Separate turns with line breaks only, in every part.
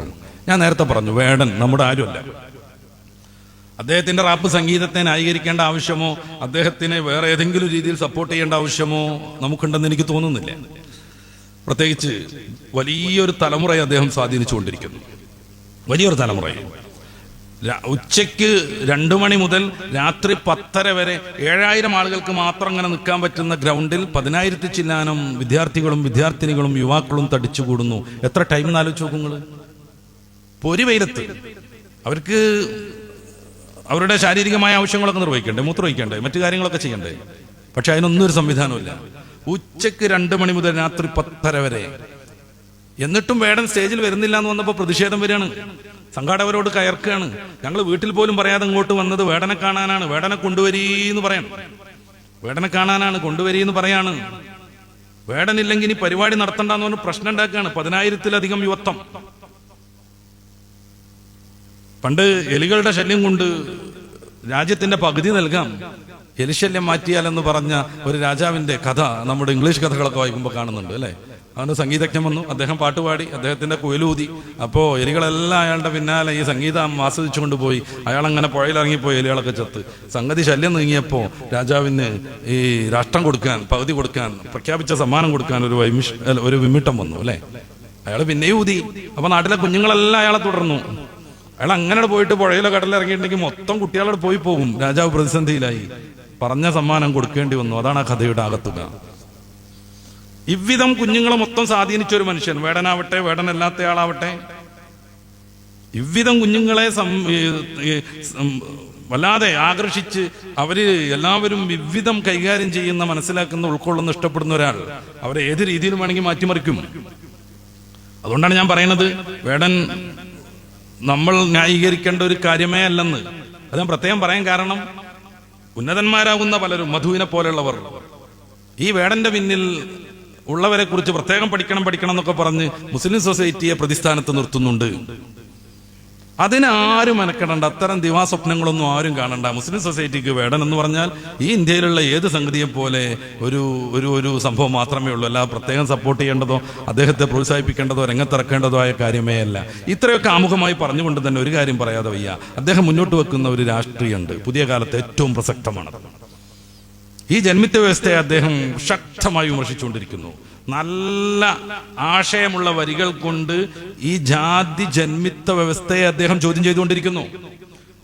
സംഭവങ്ങൾ. ഞാൻ നേരത്തെ പറഞ്ഞു വേടൻ നമ്മുടെ ആരുമല്ല. അദ്ദേഹത്തിന്റെ റാപ്പ് സംഗീതത്തെ ന്യായീകരിക്കേണ്ട ആവശ്യമോ അദ്ദേഹത്തിനെ വേറെ ഏതെങ്കിലും രീതിയിൽ സപ്പോർട്ട് ചെയ്യേണ്ട ആവശ്യമോ നമുക്കുണ്ടെന്ന് എനിക്ക് തോന്നുന്നില്ല. പ്രത്യേകിച്ച് വലിയൊരു തലമുറയെ അദ്ദേഹം സ്വാധീനിച്ചുകൊണ്ടിരിക്കുന്നു. വലിയൊരു തലമുറയെ. ഉച്ചയ്ക്ക് രണ്ടു മണി മുതൽ രാത്രി പത്തര വരെ ഏഴായിരം ആളുകൾക്ക് മാത്രം അങ്ങനെ നിൽക്കാൻ പറ്റുന്ന ഗ്രൗണ്ടിൽ പതിനായിരത്തി ചില്ലാനം വിദ്യാർത്ഥികളും വിദ്യാർത്ഥിനികളും യുവാക്കളും തടിച്ചുകൂടുന്നു. എത്ര ടൈം എന്നാലോചിച്ച് നോക്കുങ്ങൾ പൊരി വെയിലത്ത് അവർക്ക് അവരുടെ ശാരീരികമായ ആവശ്യങ്ങളൊക്കെ നിർവഹിക്കണ്ടേ മൂത്രമൊഴിക്കണ്ടേ മറ്റു കാര്യങ്ങളൊക്കെ ചെയ്യണ്ടേ? പക്ഷെ അതിനൊന്നും ഒരു സംവിധാനമില്ല ഉച്ചയ്ക്ക് രണ്ട് മണി മുതൽ രാത്രി പത്തര വരെ. എന്നിട്ടും വേടൻ സ്റ്റേജിൽ വരുന്നില്ല എന്ന് വന്നപ്പോൾ പ്രതിഷേധം വരികയാണ്. സംഘാടകരോട് കയർക്കുകയാണ്. ഞങ്ങൾ വീട്ടിൽ പോലും പറയാതെ ഇങ്ങോട്ട് വന്നത് വേടനെ കാണാനാണ്. വേടനെ കൊണ്ടുവരീന്ന് പറയണം വേടനെ കാണാനാണ് കൊണ്ടുവരീന്ന് പറയാണ്. വേടനില്ലെങ്കിൽ ഇനി പരിപാടി നടത്തണ്ടെന്ന് പറഞ്ഞ് പ്രശ്നം ഉണ്ടാക്കുകയാണ്. പതിനായിരത്തിലധികം യുവത്വം. പണ്ട് എലികളുടെ ശല്യം കൊണ്ട് രാജ്യത്തിന്റെ പകുതി നൽകാം. എലിശല്യം മാറ്റിയാലെന്ന് പറഞ്ഞ ഒരു രാജാവിന്റെ കഥ നമ്മുടെ ഇംഗ്ലീഷ് കഥകളൊക്കെ വായിക്കുമ്പോൾ കാണുന്നുണ്ട് അല്ലേ? അവന് സംഗീതജ്ഞൻ വന്നു അദ്ദേഹം പാട്ടുപാടി അദ്ദേഹത്തിന്റെ കുയലൂതി. അപ്പോ എലികളെല്ലാം അയാളുടെ പിന്നാലെ ഈ സംഗീതം ആസ്വദിച്ചുകൊണ്ട് പോയി. അയാൾ അങ്ങനെ പുഴയിലിറങ്ങിപ്പോയി എലികളൊക്കെ ചത്ത്. സംഗതി ശല്യം നീങ്ങിയപ്പോ രാജാവിന് ഈ രാഷ്ട്രം കൊടുക്കാൻ പകുതി കൊടുക്കാൻ പ്രഖ്യാപിച്ച സമ്മാനം കൊടുക്കാൻ ഒരു വൈമിഷ് ഒരു വിമിട്ടം വന്നു അല്ലേ? അയാൾ പിന്നെയും ഊതി. അപ്പൊ നാട്ടിലെ കുഞ്ഞുങ്ങളെല്ലാം അയാളെ തുടർന്നു. അയാൾ അങ്ങനെ പോയിട്ട് പുഴയിലോ കടലിറങ്ങിയിട്ടുണ്ടെങ്കിൽ മൊത്തം കുട്ടികളോട് പോയി പോകും രാജാവ് പ്രതിസന്ധിയിലായി. പറഞ്ഞ സമ്മാനം കൊടുക്കേണ്ടി വന്നു. അതാണ് ആ കഥയുടെ ആകത്തുക ഇവ്വിധം കുഞ്ഞുങ്ങളെ മൊത്തം സ്വാധീനിച്ച ഒരു മനുഷ്യൻ. വേടനാവട്ടെ വേടനല്ലാത്തയാളാവട്ടെ. ഇവ്വിധം കുഞ്ഞുങ്ങളെ വല്ലാതെ ആകർഷിച്ച് അവർ എല്ലാവരും വിവിധം കൈകാര്യം ചെയ്യുന്ന മനസ്സിലാക്കുന്ന ഉൾക്കൊള്ളുന്ന ഇഷ്ടപ്പെടുന്ന ഒരാൾ അവരെ ഏത് രീതിയിലും വേണമെങ്കിൽ മാറ്റിമറിക്കും. അതുകൊണ്ടാണ് ഞാൻ പറയുന്നത് വേടൻ നമ്മൾ ന്യായീകരിക്കേണ്ട ഒരു കാര്യമേ അല്ലെന്ന്. അത് ഞാൻ പ്രത്യേകം പറയാൻ കാരണം ഉന്നതന്മാരാകുന്ന പലരും മധുവിനെ പോലെയുള്ളവർ ഈ വേടന്റെ പിന്നിൽ ഉള്ളവരെ കുറിച്ച് പ്രത്യേകം പഠിക്കണം പഠിക്കണം എന്നൊക്കെ പറഞ്ഞ് മുസ്ലിം സൊസൈറ്റിയെ പ്രതിസ്ഥാനത്ത് നിർത്തുന്നുണ്ട്. അതിനാരും മെനക്കെടണ്ട. അത്തരം ദിവാസ്വപ്നങ്ങളൊന്നും ആരും കാണണ്ട. മുസ്ലിം സൊസൈറ്റിക്ക് വേടൻ എന്ന് പറഞ്ഞാൽ ഈ ഇന്ത്യയിലുള്ള ഏത് സംഗതിയെ പോലെ ഒരു ഒരു ഒരു സംഭവം മാത്രമേ ഉള്ളൂ. അല്ല പ്രത്യേകം സപ്പോർട്ട് ചെയ്യേണ്ടതോ അദ്ദേഹത്തെ പ്രോത്സാഹിപ്പിക്കേണ്ടതോ രംഗത്തിറക്കേണ്ടതോ ആയ കാര്യമേ അല്ല. ഇത്രയൊക്കെ ആമുഖമായി പറഞ്ഞുകൊണ്ട് തന്നെ ഒരു കാര്യം പറയാതെ വയ്യ. അദ്ദേഹം മുന്നോട്ട് വെക്കുന്ന ഒരു രാഷ്ട്രീയമുണ്ട്. പുതിയ കാലത്ത് ഏറ്റവും പ്രസക്തമാണ് ഈ ജന്മിത്യ വ്യവസ്ഥയെ അദ്ദേഹം ശക്തമായി വിമർശിച്ചുകൊണ്ടിരിക്കുന്നു. നല്ല ആശയമുള്ള വരികൾ കൊണ്ട് ഈ ജാതി ജന്മിത്വ വ്യവസ്ഥയെ അദ്ദേഹം ചോദ്യം ചെയ്തുകൊണ്ടിരിക്കുന്നു.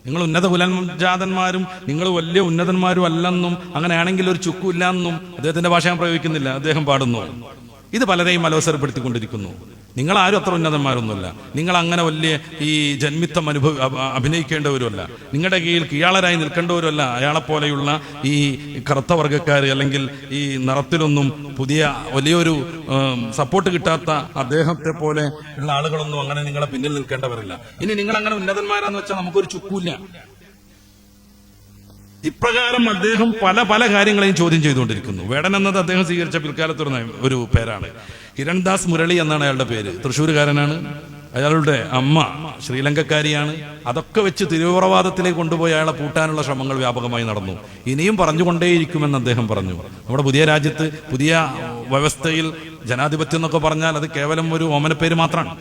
നിങ്ങൾ ഉന്നത കുലജാതന്മാരും നിങ്ങൾ വലിയ ഉന്നതന്മാരും അല്ലെന്നും അങ്ങനെയാണെങ്കിൽ ഒരു ചുക്കും ഇല്ലെന്നും അദ്ദേഹത്തിന്റെ ഭാഷ ഞാൻ പ്രയോഗിക്കുന്നില്ല. അദ്ദേഹം പാടുന്നു. ഇത് പലരെയും അലോസരപ്പെടുത്തിക്കൊണ്ടിരിക്കുന്നു നിങ്ങൾ ആരും അത്ര ഉന്നതന്മാരൊന്നുമല്ല. നിങ്ങൾ അങ്ങനെ വലിയ ഈ ജന്മിത്തം അനുഭവ അഭ- അഭിനയിക്കേണ്ടവരുമല്ല. നിങ്ങളുടെ കീഴിൽ കീഴാളരായി നിൽക്കേണ്ടവരുമല്ല. അയാളെപ്പോലെയുള്ള ഈ കറുത്ത വർഗക്കാർ അല്ലെങ്കിൽ ഈ നിറത്തിലൊന്നും പുതിയ വലിയൊരു സപ്പോർട്ട് കിട്ടാത്ത അദ്ദേഹത്തെ പോലെ ഉള്ള ആളുകളൊന്നും അങ്ങനെ നിങ്ങളെ പിന്നിൽ നിൽക്കേണ്ടവരില്ല. ഇനി നിങ്ങൾ അങ്ങനെ ഉന്നതന്മാരാന്ന് വെച്ചാൽ നമുക്കൊരു ചുക്കൂല്ല. ഇപ്രകാരം അദ്ദേഹം പല പല കാര്യങ്ങളെയും ചോദ്യം ചെയ്തുകൊണ്ടിരിക്കുന്നു. വേടൻ എന്നത് അദ്ദേഹം സ്വീകരിച്ച പിൽക്കാലത്തൊരു ഒരു പേരാണ്. ഹിരൺദാസ് മുരളി എന്നാണ് അയാളുടെ പേര്. തൃശ്ശൂരുകാരനാണ്. അയാളുടെ അമ്മ ശ്രീലങ്കക്കാരിയാണ്. അതൊക്കെ വെച്ച് തിരുവുറവാദത്തിലേക്ക് കൊണ്ടുപോയി അയാളെ പൂട്ടാനുള്ള ശ്രമങ്ങൾ വ്യാപകമായി നടന്നു. ഇനിയും പറഞ്ഞുകൊണ്ടേയിരിക്കുമെന്ന് അദ്ദേഹം പറഞ്ഞു. നമ്മുടെ പുതിയ രാജ്യത്ത് പുതിയ വ്യവസ്ഥയിൽ ജനാധിപത്യം എന്നൊക്കെ പറഞ്ഞാൽ അത് കേവലം ഒരു ഓമനപ്പേര് മാത്രമാണ്.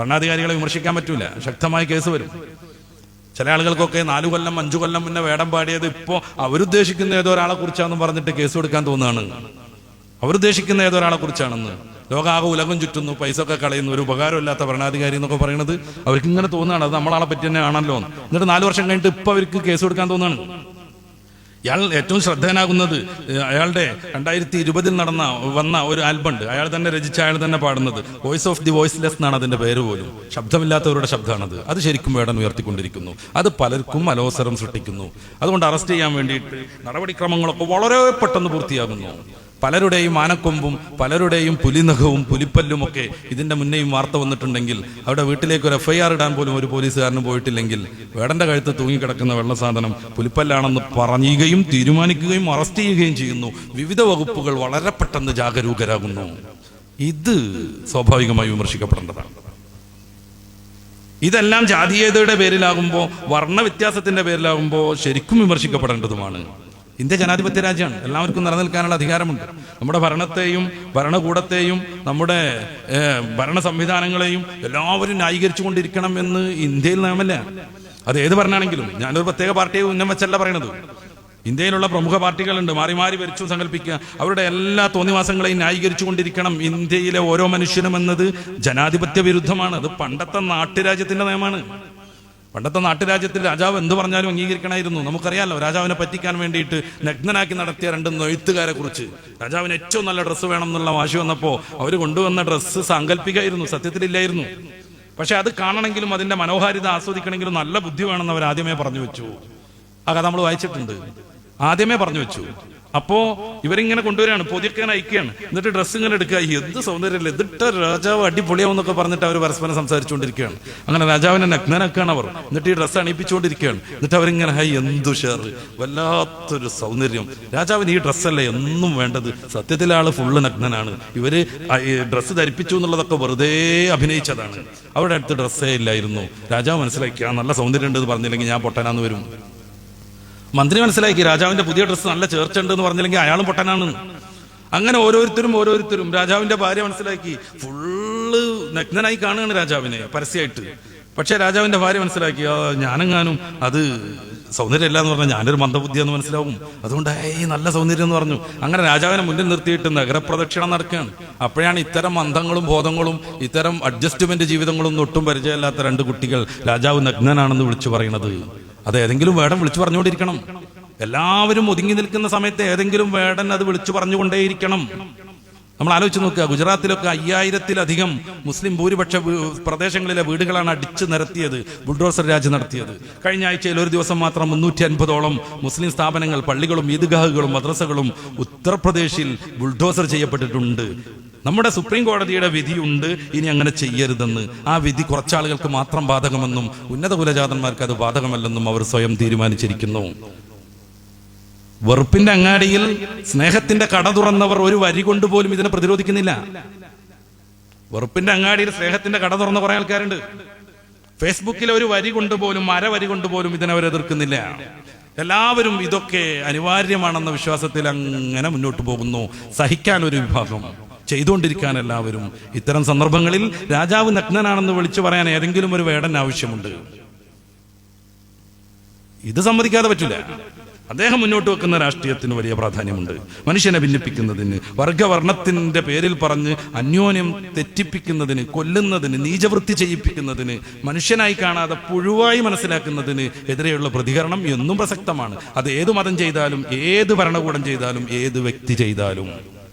ഭരണാധികാരികളെ വിമർശിക്കാൻ പറ്റൂല. ശക്തമായ കേസ് വരും. ചില ആളുകൾക്കൊക്കെ നാലു കൊല്ലം അഞ്ചു കൊല്ലം മുന്നേ വേടം പാടിയത് ഇപ്പോ അവരുദ്ദേശിക്കുന്ന ഏതോ ഒരാളെ കുറിച്ചാണെന്ന് പറഞ്ഞിട്ട് കേസ് കൊടുക്കാൻ തോന്നുകയാണ്. അവരുദ്ദേശിക്കുന്ന ഏതോ ഒരാളെ കുറിച്ചാണെന്ന്. ലോകാകെ ഉലകം ചുറ്റുന്നു പൈസ ഒക്കെ കളയുന്നു ഒരു ഉപകാരമില്ലാത്ത ഭരണാധികാരി എന്നൊക്കെ പറയുന്നത് അവർക്ക് ഇങ്ങനെ തോന്നുകയാണ്. അത് നമ്മളാളെ പറ്റി തന്നെ ആണല്ലോ. എന്ന്. എന്നിട്ട് നാലു വർഷം കഴിഞ്ഞിട്ട് ഇപ്പൊ അവർക്ക് കേസ് കൊടുക്കാൻ തോന്നുകയാണ്. ഇയാൾ ഏറ്റവും ശ്രദ്ധേയനാകുന്നത് അയാളുടെ രണ്ടായിരത്തി ഇരുപതിൽ നടന്ന വന്ന ഒരു ആൽബം ഉണ്ട് അയാൾ തന്നെ രചിച്ച അയാൾ തന്നെ പാടുന്നത്. വോയിസ് ഓഫ് ദി വോയിസ്ലെസ് എന്നാണ് അതിന്റെ പേര് പോലും. ശബ്ദമില്ലാത്തവരുടെ ശബ്ദമാണത് അത് ശരിക്കും വേടൻ ഉയർത്തിക്കൊണ്ടിരിക്കുന്നു. അത് പലർക്കും അലോസരം സൃഷ്ടിക്കുന്നു. അതുകൊണ്ട് അറസ്റ്റ് ചെയ്യാൻ വേണ്ടിയിട്ട് നടപടിക്രമങ്ങളൊക്കെ വളരെ പെട്ടെന്ന് പൂർത്തിയാകുന്നു. പലരുടെയും ആനക്കൊമ്പും പലരുടെയും പുലിനഖവും പുലിപ്പല്ലും ഒക്കെ ഇതിന്റെ മുന്നേയും വാർത്ത വന്നിട്ടുണ്ടെങ്കിൽ അവിടെ വീട്ടിലേക്ക് ഒരു എഫ്ഐആർ ഇടാൻ പോലും ഒരു പോലീസുകാരനും പോയിട്ടില്ലെങ്കിൽ വേടന്റെ കഴുത്ത് തൂങ്ങിക്കിടക്കുന്ന വെള്ള സാധനം പുലിപ്പല്ലാണെന്ന് പറയുകയും തീരുമാനിക്കുകയും അറസ്റ്റ് ചെയ്യുകയും ചെയ്യുന്നു. വിവിധ വകുപ്പുകൾ വളരെ പെട്ടെന്ന് ജാഗരൂകരാകുന്നു. ഇത് സ്വാഭാവികമായി വിമർശിക്കപ്പെടേണ്ടതാണ്. ഇതെല്ലാം ജാതീയതയുടെ പേരിലാകുമ്പോൾ വർണ വ്യത്യാസത്തിന്റെ പേരിലാകുമ്പോൾ ശരിക്കും വിമർശിക്കപ്പെടേണ്ടതുമാണ്. ഇന്ത്യ ജനാധിപത്യ രാജ്യമാണ്. എല്ലാവർക്കും നിലനിൽക്കാനുള്ള അധികാരമുണ്ട്. നമ്മുടെ ഭരണത്തെയും ഭരണകൂടത്തെയും നമ്മുടെ ഭരണ സംവിധാനങ്ങളെയും എല്ലാവരും ന്യായീകരിച്ചു കൊണ്ടിരിക്കണം എന്ന് ഇന്ത്യയിൽ നിയമല്ല. അത് ഏത് ഭരണമാണെങ്കിലും ഞാനൊരു പ്രത്യേക പാർട്ടിയെ ഉന്നം വെച്ചല്ല പറയണത്. ഇന്ത്യയിലുള്ള പ്രമുഖ പാർട്ടികളുണ്ട്. മാറി മാറി ഭരിച്ചു സങ്കല്പിക്കുക അവരുടെ എല്ലാ തോന്നിവാസങ്ങളെയും ന്യായീകരിച്ചു കൊണ്ടിരിക്കണം ഇന്ത്യയിലെ ഓരോ മനുഷ്യനും എന്നത് ജനാധിപത്യ വിരുദ്ധമാണ്. അത് പണ്ടത്തെ നാട്ടുരാജ്യത്തിന്റെ നിയമമാണ്. പണ്ടത്തെ നാട്ടുരാജ്യത്തിൽ രാജാവ് എന്ത് പറഞ്ഞാലും അംഗീകരിക്കണമായിരുന്നു. നമുക്കറിയാമല്ലോ രാജാവിനെ പറ്റിക്കാൻ വേണ്ടിയിട്ട് നഗ്നനാക്കി നടത്തിയ രണ്ട് നെയ്ത്തുകാരെ കുറിച്ച്. രാജാവിന് ഏറ്റവും നല്ല ഡ്രസ്സ് വേണം എന്നുള്ള വാശി വന്നപ്പോൾ അവർ കൊണ്ടുവന്ന ഡ്രസ്സ് സാങ്കല്പികമായിരുന്നു സത്യത്തിലില്ലായിരുന്നു. പക്ഷെ അത് കാണണമെങ്കിലും അതിന്റെ മനോഹാരിത ആസ്വദിക്കണമെങ്കിലും നല്ല ബുദ്ധി വേണമെന്ന് അവർ ആദ്യമേ പറഞ്ഞു വെച്ചു. ആ കഥ നമ്മൾ വായിച്ചിട്ടുണ്ട്. ആദ്യമേ പറഞ്ഞു വെച്ചു. അപ്പോ ഇവരിങ്ങനെ കൊണ്ടുവരികയാണ് പൊതിക്കാൻ അയക്കുകയാണ്. എന്നിട്ട് ഡ്രസ്സ് ഇങ്ങനെ എടുക്കുക. എന്ത് സൗന്ദര്യമല്ലേ എന്നിട്ട് രാജാവ് അടിപൊളിയാവുന്നൊക്കെ പറഞ്ഞിട്ട് അവർ പരസ്പരം സംസാരിച്ചുകൊണ്ടിരിക്കുകയാണ്. അങ്ങനെ രാജാവിനെ നഗ്നനാക്കുകയാണ് അവർ. എന്നിട്ട് ഈ ഡ്രസ്സ് അണിയിപ്പിച്ചുകൊണ്ടിരിക്കുകയാണ്. എന്നിട്ട് അവരിങ്ങനെ ഹൈ എന്തു ഷെയർ. വല്ലാത്തൊരു സൗന്ദര്യം. രാജാവിന് ഈ ഡ്രസ്സല്ലേ എന്നും വേണ്ടത്. സത്യത്തിലെ ആൾ ഫുള്ള് നഗ്നനാണ്. ഇവർ ഡ്രസ്സ് ധരിപ്പിച്ചു എന്നുള്ളതൊക്കെ വെറുതെ അഭിനയിച്ചതാണ്. അവരുടെ അടുത്ത് ഡ്രസ്സേ ഇല്ലായിരുന്നു. രാജാവ് മനസ്സിലാക്കിയ നല്ല സൗന്ദര്യം ഉണ്ടെന്ന് പറഞ്ഞില്ലെങ്കിൽ ഞാൻ പൊട്ടനാന്ന് വരും. മന്ത്രി മനസ്സിലാക്കി രാജാവിന്റെ പുതിയ ഡ്രസ്സ് നല്ല ചേർച്ചുണ്ട് എന്ന് പറഞ്ഞില്ലെങ്കിൽ അയാളും പൊട്ടനാണ്. അങ്ങനെ ഓരോരുത്തരും ഓരോരുത്തരും രാജാവിന്റെ ഭാര്യ മനസ്സിലാക്കി ഫുള്ള് നഗ്നനായി കാണുകയാണ് രാജാവിനെ പരസ്യമായിട്ട് പക്ഷെ രാജാവിന്റെ ഭാര്യ മനസ്സിലാക്കി "ആ, ഞാനെങ്ങാനും അത് സൗന്ദര്യം സൗന്ദര്യമല്ല എന്ന് പറഞ്ഞാൽ ഞാനൊരു മന്ദബുദ്ധിയെന്ന് മനസ്സിലാവും. അതുകൊണ്ട് ഏയ് നല്ല സൗന്ദര്യം എന്ന് പറഞ്ഞു. അങ്ങനെ രാജാവിനെ മുന്നിൽ നിർത്തിയിട്ട് നഗരപ്രദക്ഷിണം നടക്കുകയാണ്. അപ്പോഴാണ് ഇത്തരം മന്ദങ്ങളും ബോധങ്ങളും ഇത്തരം അഡ്ജസ്റ്റ്മെന്റ് ജീവിതങ്ങളും ഒട്ടും പരിചയമില്ലാത്ത രണ്ട് കുട്ടികൾ രാജാവ് നഗ്നനാണെന്ന് വിളിച്ചു പറയുന്നത്. അത് ഏതെങ്കിലും വേടൻ വിളിച്ചു പറഞ്ഞുകൊണ്ടിരിക്കണം. എല്ലാവരും ഒതുങ്ങി നിൽക്കുന്ന സമയത്ത് ഏതെങ്കിലും വേടൻ അത് വിളിച്ചു പറഞ്ഞുകൊണ്ടേയിരിക്കണം. നമ്മൾ ആലോചിച്ച് നോക്കുക ഗുജറാത്തിലൊക്കെ അയ്യായിരത്തിലധികം മുസ്ലിം ഭൂരിപക്ഷ പ്രദേശങ്ങളിലെ വീടുകളാണ് അടിച്ചു നിരത്തിയത് ബുൾഡോസർ രാജ് നടത്തിയത്. കഴിഞ്ഞ ആഴ്ചയിൽ ഒരു ദിവസം മാത്രം മുന്നൂറ്റി അൻപതോളം മുസ്ലിം സ്ഥാപനങ്ങൾ പള്ളികളും ഈദ്ഗാഹുകളും മദ്രസകളും ഉത്തർപ്രദേശിൽ ബുൾഡോസർ ചെയ്യപ്പെട്ടിട്ടുണ്ട്. നമ്മുടെ സുപ്രീം കോടതിയുടെ വിധിയുണ്ട് ഇനി അങ്ങനെ ചെയ്യരുതെന്ന്. ആ വിധി കുറച്ചാളുകൾക്ക് മാത്രം ബാധകമെന്നും ഉന്നത കുലജാതന്മാർക്ക് അത് ബാധകമല്ലെന്നും അവർ സ്വയം തീരുമാനിച്ചിരിക്കുന്നു. വെറുപ്പിന്റെ അങ്ങാടിയിൽ സ്നേഹത്തിന്റെ കട തുറന്നവർ ഒരു വരി കൊണ്ടുപോലും ഇതിനെ പ്രതിരോധിക്കുന്നില്ല. വെറുപ്പിന്റെ അങ്ങാടിയിൽ സ്നേഹത്തിന്റെ കട തുറന്ന കുറെ ആൾക്കാരുണ്ട്. ഫേസ്ബുക്കിൽ ഒരു വരി കൊണ്ടുപോലും അര വരി കൊണ്ടുപോലും ഇതിനെ അവർ എതിർക്കുന്നില്ല. എല്ലാവരും ഇതൊക്കെ അനിവാര്യമാണെന്ന വിശ്വാസത്തിൽ അങ്ങനെ മുന്നോട്ട് പോകുന്നു. സഹിക്കാൻ ഒരു വിഭാഗം ചെയ്തുകൊണ്ടിരിക്കാൻ എല്ലാവരും. ഇത്തരം സന്ദർഭങ്ങളിൽ രാജാവ് നഗ്നനാണെന്ന് വിളിച്ചു പറയാൻ ഏതെങ്കിലും ഒരു വേടൻ ആവശ്യമുണ്ട്. ഇത് സമ്മതിക്കാതെ പറ്റില്ല. അദ്ദേഹം മുന്നോട്ട് വെക്കുന്ന രാഷ്ട്രീയത്തിന് വലിയ പ്രാധാന്യമുണ്ട്. മനുഷ്യനെ ഭിന്നിപ്പിക്കുന്നതിന് വർഗവർണത്തിന്റെ പേരിൽ പറഞ്ഞ് അന്യോന്യം തെറ്റിപ്പിക്കുന്നതിന് കൊല്ലുന്നതിന് നീചവൃത്തി ചെയ്യിപ്പിക്കുന്നതിന് മനുഷ്യനായി കാണാതെ പുഴുവായി മനസ്സിലാക്കുന്നതിന് എതിരെയുള്ള പ്രതികരണം എന്നും പ്രസക്തമാണ്. അത് ഏത് മതം ചെയ്താലും ഏത് ഭരണകൂടം ചെയ്താലും ഏത് വ്യക്തി ചെയ്താലും.